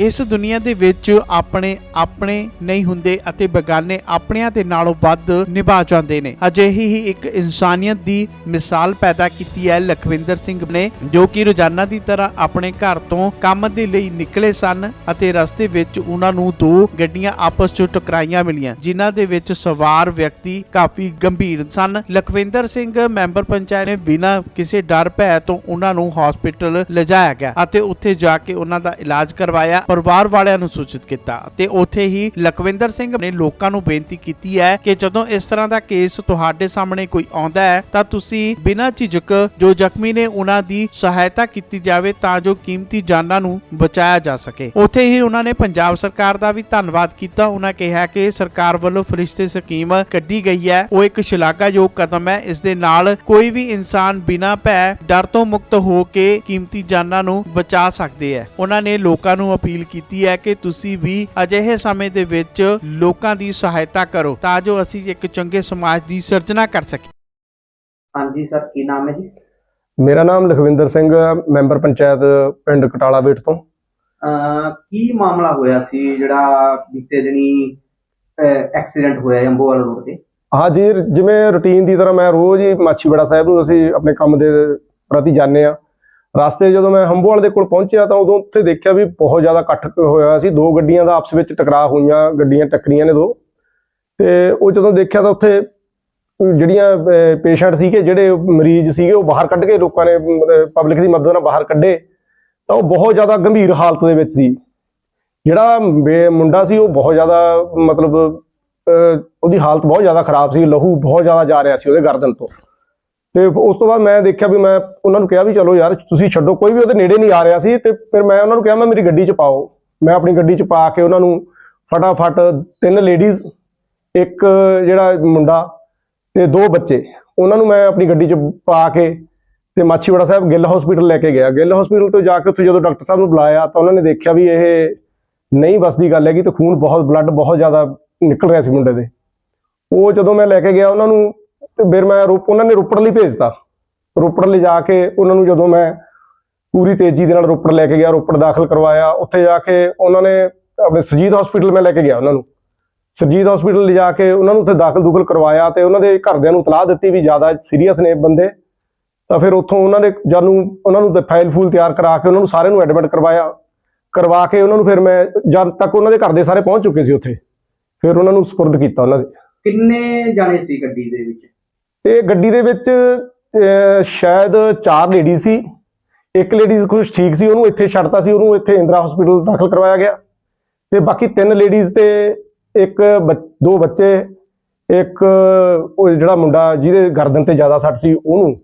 ਇਸ ਦੁਨੀਆ ਦੇ ਵਿੱਚ ਆਪਣੇ ਆਪਣੇ ਨਹੀਂ ਹੁੰਦੇ ਅਤੇ ਬੇਗਾਨੇ ਆਪਣਿਆਂ ਦੇ ਨਾਲੋਂ ਵੱਧ ਨਿਭਾ ਜਾਂਦੇ ਨੇ। ਅਜਿਹੀ ਹੀ ਇੱਕ ਇਨਸਾਨੀਅਤ ਦੀ ਮਿਸਾਲ ਪੈਦਾ ਕੀਤੀ ਹੈ ਲਖਵਿੰਦਰ ਸਿੰਘ ਨੇ, ਜੋ ਕਿ ਰੋਜ਼ਾਨਾ ਦੀ ਤਰ੍ਹਾਂ ਆਪਣੇ ਘਰ ਤੋਂ ਕੰਮ ਦੇ ਲਈ ਨਿਕਲੇ ਸਨ ਅਤੇ ਰਸਤੇ ਵਿੱਚ ਉਹਨਾਂ ਨੂੰ ਦੋ ਗੱਡੀਆਂ ਆਪਸ 'ਚ ਟਕਰਾਈਆਂ ਮਿਲੀਆਂ, ਜਿਨ੍ਹਾਂ ਦੇ ਵਿੱਚ ਸਵਾਰ ਵਿਅਕਤੀ ਕਾਫੀ ਗੰਭੀਰ ਸਨ। ਲਖਵਿੰਦਰ ਸਿੰਘ ਮੈਂਬਰ ਪੰਚਾਇਤ ਨੇ ਬਿਨਾਂ ਕਿਸੇ ਡਰ ਭੈ ਤੋਂ ਉਹਨਾਂ ਨੂੰ ਹਸਪੀਟਲ ਲਿਜਾਇਆ ਗਿਆ ਅਤੇ ਉੱਥੇ ਜਾ ਕੇ ਉਹਨਾਂ ਦਾ ਇਲਾਜ ਕਰਵਾਇਆ। ਪਰਿਵਾਰ ਵਾਲਿਆਂ ਨੂੰ ਸੂਚਿਤ ਕੀਤਾ ਤੇ ਉੱਥੇ ਹੀ ਲਖਵਿੰਦਰ ਸਿੰਘ ਨੇ ਲੋਕਾਂ ਨੂੰ ਬੇਨਤੀ ਕੀਤੀ ਹੈ ਕਿ ਜਦੋਂ ਇਸ ਤਰ੍ਹਾਂ ਦਾ ਕੇਸ ਤੁਹਾਡੇ ਸਾਹਮਣੇ ਕੋਈ ਆਉਂਦਾ ਹੈ, ਤਾਂ ਤੁਸੀਂ ਬਿਨਾਂ ਝਿਜਕ ਜੋ ਜ਼ਖਮੀ ਨੇ ਉਹਨਾਂ ਦੀ ਸਹਾਇਤਾ ਕੀਤੀ ਜਾਵੇ ਤਾਂ ਜੋ ਕੀਮਤੀ ਜਾਨਾਂ ਨੂੰ ਬਚਾਇਆ ਜਾ ਸਕੇ। ਉੱਥੇ ਹੀ ਉਹਨਾਂ ਨੇ ਪੰਜਾਬ ਸਰਕਾਰ ਦਾ ਵੀ ਧੰਨਵਾਦ ਕੀਤਾ। ਉਹਨਾਂ ਕਿਹਾ ਕਿ ਸਰਕਾਰ ਵੱਲੋਂ ਫਰਿਸ਼ਤੇ ਸਕੀਮ ਕੱਢੀ ਗਈ ਹੈ। ਉਹ ਇੱਕ ਸ਼ਲਾਘਾਯੋਗ ਕਦਮ ਹੈ। ਇਸ ਦੇ ਨਾਲ ਕੋਈ ਵੀ ਇਨਸਾਨ ਬਿਨਾਂ ਭੈ ਡਰ ਤੋਂ ਮੁਕਤ ਹੋ ਕੇ ਕੀਮਤੀ ਜਾਨਾਂ ਨੂੰ ਬਚਾ ਸਕਦੇ ਹੈ। ਉਹਨਾਂ ਨੇ ਲੋਕਾਂ ਨੂੰ ਅਪੀਲ ਕੀਤੀ ਹੈ ਕਿ ਤੁਸੀਂ ਵੀ ਅਜਿਹੇ ਸਮੇਂ ਦੇ ਵਿੱਚ ਲੋਕਾਂ ਦੀ ਸਹਾਇਤਾ ਕਰੋ ਤਾਂ ਜੋ ਅਸੀਂ ਇੱਕ ਚੰਗੇ ਸਮਾਜ ਦੀ ਸਿਰਜਣਾ ਕਰ ਸਕੀਏ। ਹਾਂਜੀ ਸਰ ਕੀ ਨਾਮ ਹੈ ਜੀ? ਮੇਰਾ ਨਾਮ ਲਖਵਿੰਦਰ ਸਿੰਘ ਹੈ, ਮੈਂਬਰ ਪੰਚਾਇਤ ਪਿੰਡ ਕਟਾਲਾ ਵੇਟ ਤੋਂ। ਕੀ ਮਾਮਲਾ ਹੋਇਆ ਸੀ ਜਿਹੜਾ ਬੀਤੇ ਦਿਨੀ ਐਕਸੀਡੈਂਟ ਹੋਇਆ ਅੰਬੋਵਾਲ ਰੋਡ ਤੇ? ਹਾਂ ਜੀ ਜਿਵੇਂ ਰੁਟੀਨ ਦੀ ਤਰ੍ਹਾਂ ਮੈਂ ਰੋਜ਼ ਹੀ ਮਾਛੀਵਾੜਾ ਸਾਹਿਬ ਨੂੰ ਅਸੀਂ ਆਪਣੇ ਕੰਮ ਦੇ ਪ੍ਰਤੀ ਜਾਂਦੇ ਆ ਰਸਤੇ ਜਦੋਂ ਮੈਂ ਹੰਬੋਵਾਲ ਦੇ ਕੋਲ ਪਹੁੰਚਿਆ ਤਾਂ ਉਦੋਂ ਉੱਥੇ ਦੇਖਿਆ ਵੀ ਬਹੁਤ ਜ਼ਿਆਦਾ ਇਕੱਠ ਹੋਇਆ ਸੀ। ਦੋ ਗੱਡੀਆਂ ਦਾ ਆਪਸ ਵਿੱਚ ਟਕਰਾਅ ਹੋਈਆਂ, ਗੱਡੀਆਂ ਟੱਕਰੀਆਂ ਨੇ ਦੋ। ਤੇ ਉਹ ਜਦੋਂ ਦੇਖਿਆ ਤਾਂ ਉੱਥੇ ਜਿਹੜੀਆਂ ਪੇਸ਼ੈਂਟ ਸੀਗੇ, ਜਿਹੜੇ ਮਰੀਜ਼ ਸੀਗੇ, ਉਹ ਬਾਹਰ ਕੱਢ ਕੇ ਲੋਕਾਂ ਨੇ ਪਬਲਿਕ ਦੀ ਮਦਦ ਨਾਲ ਬਾਹਰ ਕੱਢੇ। ਤਾਂ ਉਹ ਬਹੁਤ ਜ਼ਿਆਦਾ ਗੰਭੀਰ ਹਾਲਤ ਦੇ ਵਿੱਚ ਸੀ। ਜਿਹੜਾ ਬੇ- ਮੁੰਡਾ ਸੀ, ਉਹ ਬਹੁਤ ਜ਼ਿਆਦਾ, ਮਤਲਬ ਉਹਦੀ ਹਾਲਤ ਬਹੁਤ ਜ਼ਿਆਦਾ ਖਰਾਬ ਸੀ। ਲਹੂ ਬਹੁਤ ਜ਼ਿਆਦਾ ਜਾ ਰਿਹਾ ਸੀ ਉਹਦੇ ਗਰਦਨ ਤੋਂ। ਤੇ ਉਸ ਤੋਂ ਬਾਅਦ ਮੈਂ ਦੇਖਿਆ ਵੀ ਮੈਂ ਉਹਨਾਂ ਨੂੰ ਕਿਹਾ ਵੀ ਚਲੋ ਯਾਰ ਤੁਸੀਂ ਛੱਡੋ, ਕੋਈ ਵੀ ਉਹਦੇ ਨੇੜੇ ਨਹੀਂ ਆ ਰਿਹਾ ਸੀ ਤੇ ਫਿਰ ਮੈਂ ਉਹਨਾਂ ਨੂੰ ਕਿਹਾ ਮੈਂ ਮੇਰੀ ਗੱਡੀ 'ਚ ਪਾਓ। ਮੈਂ ਆਪਣੀ ਗੱਡੀ 'ਚ ਪਾ ਕੇ ਉਹਨਾਂ ਨੂੰ ਫਟਾਫਟ ਤਿੰਨ ਲੇਡੀਜ਼ ਇੱਕ ਜਿਹੜਾ ਮੁੰਡਾ ਤੇ ਦੋ ਬੱਚੇ, ਉਹਨਾਂ ਨੂੰ ਮੈਂ ਆਪਣੀ ਗੱਡੀ 'ਚ ਪਾ ਕੇ ਤੇ ਮਾਛੀਵਾੜਾ ਸਾਹਿਬ ਗਿੱਲ ਹਸਪੀਟਲ ਲੈ ਕੇ ਗਿਆ। ਗਿੱਲ ਹਸਪੀਟਲ ਤੋਂ ਜਾ ਕੇ ਉੱਥੇ ਜਦੋਂ ਡਾਕਟਰ ਸਾਹਿਬ ਨੂੰ ਬੁਲਾਇਆ ਤਾਂ ਉਹਨਾਂ ਨੇ ਦੇਖਿਆ ਵੀ ਇਹ ਨਹੀਂ ਬਸ ਗੱਲ ਹੈਗੀ ਤੇ ਖੂਨ ਬਹੁਤ ਬਲੱਡ ਬਹੁਤ ਜ਼ਿਆਦਾ ਨਿਕਲ ਰਿਹਾ ਸੀ ਮੁੰਡੇ ਦੇ। ਉਹ ਜਦੋਂ ਮੈਂ ਲੈ ਕੇ ਗਿਆ ਉਹਨਾਂ ਨੂੰ ਤੇ ਫਿਰ ਮੈਂ ਰੂਪ ਉਹਨਾਂ ਨੇ ਰੋਪੜ ਲਈ ਭੇਜਤਾ। ਰੋਪੜ ਲਈ ਜਾ ਕੇ ਉਹਨਾਂ ਨੂੰ ਜਦੋਂ ਮੈਂ ਪੂਰੀ ਤੇਜ਼ੀ ਦੇ ਨਾਲ ਰੋਪੜ ਲੈ ਕੇ ਗਿਆ, ਰੋਪੜ ਦਾਖਲ ਕਰਵਾਇਆ, ਉੱਥੇ ਜਾ ਕੇ ਉਹਨਾਂ ਨੇ ਆਪਣੇ ਸਰਜੀਤ ਹਸਪੀਟਲ ਮੈਂ ਲੈ ਕੇ ਗਿਆ ਉਹਨਾਂ ਨੂੰ। ਸਰਜੀਤ ਹਸਪੀਟਲ ਲਿਜਾ ਕੇ ਉਹਨਾਂ ਨੂੰ ਉੱਥੇ ਦਾਖਲ ਦੁਖਲ ਕਰਵਾਇਆ ਤੇ ਉਹਨਾਂ ਦੇ ਘਰਦਿਆਂ ਨੂੰ ਤਲਾਹ ਦਿੱਤੀ ਵੀ ਜ਼ਿਆਦਾ ਸੀਰੀਅਸ ਨੇ ਬੰਦੇ। ਤਾਂ ਫਿਰ ਉੱਥੋਂ ਉਹਨਾਂ ਦੇ ਜਦ ਉਹਨਾਂ ਨੂੰ ਫਾਈਲ ਫੂਲ ਤਿਆਰ ਕਰਾ ਕੇ ਉਹਨਾਂ ਨੂੰ ਸਾਰਿਆਂ ਨੂੰ ਐਡਮਿਟ ਕਰਵਾਇਆ। ਕਰਵਾ ਕੇ ਉਹਨਾਂ ਨੂੰ ਫਿਰ ਮੈਂ ਜਦ ਤੱਕ ਉਹਨਾਂ ਦੇ ਘਰ ਦੇ ਸਾਰੇ ਪਹੁੰਚ ਚੁੱਕੇ ਸੀ ਉੱਥੇ, ਫਿਰ ਉਹਨਾਂ ਨੂੰ ਸਪੁਰਦ ਕੀਤਾ ਉਹਨਾਂ ਦੇ। ਕਿੰਨੇ ਜਾਣੇ ਸੀ ਗੱਡੀ ਦੇ ਵਿੱਚ? ਤੇ ਗੱਡੀ ਦੇ ਵਿੱਚ ਸ਼ਾਇਦ ਚਾਰ ਲੇਡੀ ਸੀ। ਇੱਕ ਲੇਡੀਜ਼ ਕੁਝ ਠੀਕ ਸੀ ਉਹਨੂੰ ਇੱਥੇ ਛੱਡਤਾ ਸੀ ਉਹਨੂੰ ਇੱਥੇ ਇੰਦਰਾ ਹਸਪੀਟਲ ਦਾਖਲ ਕਰਵਾਇਆ ਗਿਆ। ਤੇ ਬਾਕੀ ਤਿੰਨ ਲੇਡੀਜ਼ ਤੇ ਇੱਕ ਦੋ ਬੱਚੇ ਇੱਕ ਉਹ ਜਿਹੜਾ ਮੁੰਡਾ ਜਿਹਦੇ ਗਰਦਨ ਤੇ ਜ਼ਿਆਦਾ ਸੱਟ ਸੀ ਉਹਨੂੰ।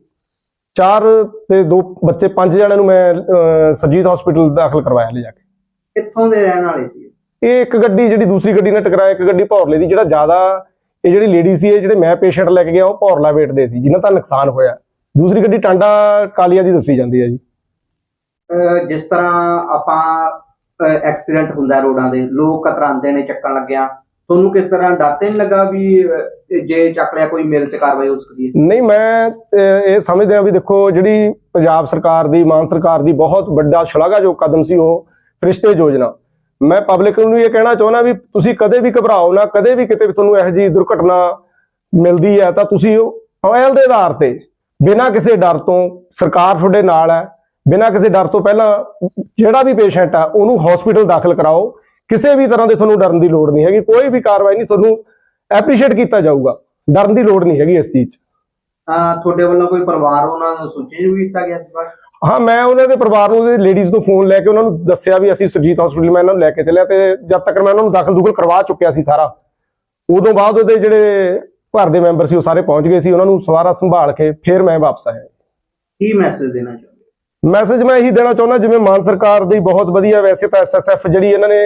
ਚਾਰ ਤੇ ਦੋ ਬੱਚੇ ਪੰਜ ਜਣਿਆਂ ਨੂੰ ਮੈਂ ਅਹ, ਸਰਜੀਤ ਹਸਪੀਟਲ ਦਾਖਲ ਕਰਵਾਇਆ ਲੈ ਜਾ ਕੇ। ਕਿੱਥੋਂ ਦੇ ਰਹਿਣ ਵਾਲੇ ਸੀ? ਇਹ ਇੱਕ ਗੱਡੀ ਜਿਹੜੀ ਦੂਸਰੀ ਗੱਡੀ ਨਾਲ ਟਕਰਾਇਆ ਇੱਕ ਗੱਡੀ ਭੌਰਲੇ ਦੀ ਜਿਹੜਾ ਜ਼ਿਆਦਾ ਇਹ ਜਿਹੜੀ ਲੇਡੀ ਸੀ ਇਹ ਜਿਹੜੇ ਮੈਂ ਪੇਸ਼ੈਂਟ ਲੈ ਕੇ ਗਿਆ ਉਹ ਭੌਰਲਾ ਵੇਟ ਦੇ ਸੀ ਜਿਨ੍ਹਾਂ ਦਾ ਨੁਕਸਾਨ ਹੋਇਆ। ਦੂਸਰੀ ਗੱਡੀ ਟਾਂਡਾ ਕਾਲੀਆ ਦੀ ਦੱਸੀ ਜਾਂਦੀ ਹੈ ਜੀ। ਅਹ ਜਿਸ ਤਰ੍ਹਾਂ ਆਪਾਂ ਐਕਸੀਡੈਂਟ ਹੁੰਦਾ ਰੋਡਾਂ ਦੇ ਲੋਕ ਕਤਰਾਉਂਦੇ ਨੇ ਚੱਕਣ ਲੱਗਿਆ। ਤੁਹਾਨੂੰ ਕਿਸ ਤਰ੍ਹਾਂ ਡਰ ਤੇ ਨਹੀਂ ਲੱਗਾ ਵੀ ਅਹ, ਜੇ ਚੱਕ ਲਿਆ ਕੋਈ ਮਿਲ ਤੇ ਕਾਰਵਾਈ ਹੋ ਸਕਦੀ ਹੈ? ਨਹੀਂ ਮੈਂ ਅਹ, ਇਹ ਸਮਝਦਾ ਵੀ ਦੇਖੋ ਜਿਹੜੀ ਪੰਜਾਬ ਸਰਕਾਰ ਦੀ ਮਾਨ ਸਰਕਾਰ ਦੀ ਬਹੁਤ ਵੱਡਾ ਸ਼ਲਾਘਾਯੋਗ ਕਦਮ ਸੀ ਉਹ ਫਰਿਸ਼ਤੇ ਯੋਜਨਾ। ਮੈਂ ਪਬਲਿਕ ਨੂੰ ਇਹ ਕਹਿਣਾ ਚਾਹੁੰਦਾ ਵੀ ਤੁਸੀਂ ਕਦੇ ਵੀ ਘਬਰਾਓ ਨਾ, ਕਦੇ ਵੀ ਕਿਤੇ ਵੀ ਤੁਹਾਨੂੰ ਇਹੋ ਜਿਹੀ ਦੁਰਘਟਨਾ ਮਿਲਦੀ ਹੈ ਤਾਂ ਤੁਸੀਂ ਪਹਿਲ ਦੇ ਆਧਾਰ ਤੇ ਬਿਨਾਂ ਕਿਸੇ ਡਰ ਤੋਂ ਸਰਕਾਰ ਤੁਹਾਡੇ ਨਾਲ ਹੈ, ਬਿਨਾਂ ਕਿਸੇ ਡਰ ਤੋਂ ਪਹਿਲਾਂ ਜਿਹੜਾ ਵੀ ਪੇਸ਼ੈਂਟ ਆ, ਉਹਨੂੰ ਹਸਪੀਟਲ ਦਾਖਲ ਕਰਾਓ। ਕਿਸੇ ਵੀ ਤਰ੍ਹਾਂ ਦੇ ਤੁਹਾਨੂੰ ਡਰਨ ਦੀ ਲੋੜ ਨਹੀਂ ਹੈਗੀ, ਕੋਈ ਵੀ ਕਾਰਵਾਈ ਨਹੀਂ, ਤੁਹਾਨੂੰ ਐਪਰੀਸ਼ੀਏਟ ਕੀਤਾ ਜਾਊਗਾ। ਡਰਨ ਦੀ ਲੋੜ ਨਹੀਂ ਹੈਗੀ ਇਸ ਚੀਜ਼ 'ਚ। ਅਹ ਤੁਹਾਡੇ ਵੱਲੋਂ ਕੋਈ ਪਰਿਵਾਰ ਉਹਨਾਂ ਨੂੰ ਸੂਚਿਤ ਵੀ ਕੀਤਾ ਗਿਆ ਸੀ? ਹਾਂ ਮੈਂ ਉਹਨਾਂ ਦੇ ਪਰਿਵਾਰ ਨੂੰ ਉਹਦੇ ਲੇਡੀਜ਼ ਨੂੰ ਫੋਨ ਲੈ ਕੇ ਉਹਨਾਂ ਨੂੰ ਦੱਸਿਆ ਵੀ ਅਸੀਂ ਸੁਰਜੀਤ ਹਸਪੀਟਲ ਮੈਂ ਇਹਨਾਂ ਨੂੰ ਲੈ ਕੇ ਚੱਲਿਆ ਤੇ ਜਦ ਤੱਕ ਮੈਂ ਉਹਨਾਂ ਨੂੰ ਦਾਖਲ ਦੁਖਲ ਕਰਵਾ ਚੁੱਕਿਆ ਸੀ ਸਾਰਾ ਉਦੋਂ ਬਾਅਦ ਉਹਦੇ ਜਿਹੜੇ ਘਰ ਦੇ ਮੈਂਬਰ ਸੀ ਉਹ ਸਾਰੇ ਪਹੁੰਚ ਗਏ ਸੀ ਉਹਨਾਂ ਨੂੰ ਸਵਾਰਾ ਸੰਭਾਲ ਕੇ ਫਿਰ ਮੈਂ ਵਾਪਸ ਆਇਆ। ਕੀ ਮੈਸੇਜ ਦੇਣਾ ਚਾਹੁੰਦੇ ਮੈਸੇਜ ਮੈਂ ਇਹੀ ਦੇਣਾ ਚਾਹੁੰਦਾ ਜਿਵੇਂ ਮਾਨ ਸਰਕਾਰ ਦੀ ਬਹੁਤ ਵਧੀਆ ਵੈਸੇ ਤਾਂ ਐਸਐਸਐਫ ਜਿਹੜੀ ਇਹਨਾਂ ਨੇ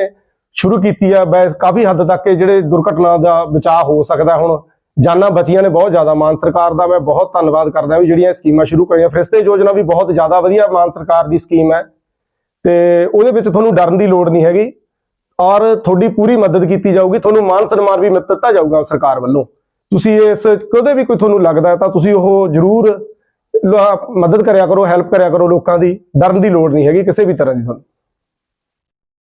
ਸ਼ੁਰੂ ਕੀਤੀ ਆ ਕਾਫੀ ਹੱਦ ਤੱਕ ਜਿਹੜੇ ਦੁਰਘਟਨਾ ਦਾ ਬਚਾਅ ਹੋ ਸਕਦਾ ਹੁਣ ਜਾਨਾਂ ਬਚੀਆਂ ਨੇ ਬਹੁਤ ਜ਼ਿਆਦਾ। ਮਾਨ ਸਰਕਾਰ ਦਾ ਮੈਂ ਬਹੁਤ ਧੰਨਵਾਦ ਕਰਦਾ ਵੀ ਜਿਹੜੀਆਂ ਸਕੀਮਾਂ ਸ਼ੁਰੂ ਕਰੀਆਂ। ਫਰਿਸ਼ਤੇ ਯੋਜਨਾ ਵੀ ਬਹੁਤ ਜ਼ਿਆਦਾ ਵਧੀਆ ਮਾਨ ਸਰਕਾਰ ਦੀ ਸਕੀਮ ਹੈ। ਤੇ ਉਹਦੇ ਵਿੱਚ ਤੁਹਾਨੂੰ ਡਰਨ ਦੀ ਲੋੜ ਨਹੀਂ ਹੈਗੀ। ਔਰ ਤੁਹਾਡੀ ਪੂਰੀ ਮਦਦ ਕੀਤੀ ਜਾਊਗੀ। ਤੁਹਾਨੂੰ ਮਾਨ ਸਨਮਾਨ ਵੀ ਮਿਲ- ਦਿੱਤਾ ਜਾਊਗਾ ਸਰਕਾਰ ਵੱਲੋਂ। ਤੁਸੀਂ ਇਸ, ਕਦੇ ਵੀ ਕੋਈ ਤੁਹਾਨੂੰ ਲੱਗਦਾ ਤਾਂ ਤੁਸੀਂ ਉਹ ਜ਼ਰੂਰ ਮਦਦ ਕਰਿਆ ਕਰੋ, ਹੈਲਪ ਕਰਿਆ ਕਰੋ ਲੋਕਾਂ ਦੀ। ਡਰਨ ਦੀ ਲੋੜ ਨਹੀਂ ਹੈਗੀ ਕਿਸੇ ਵੀ ਤਰ੍ਹਾਂ ਦੀ ਤੁਹਾਨੂੰ।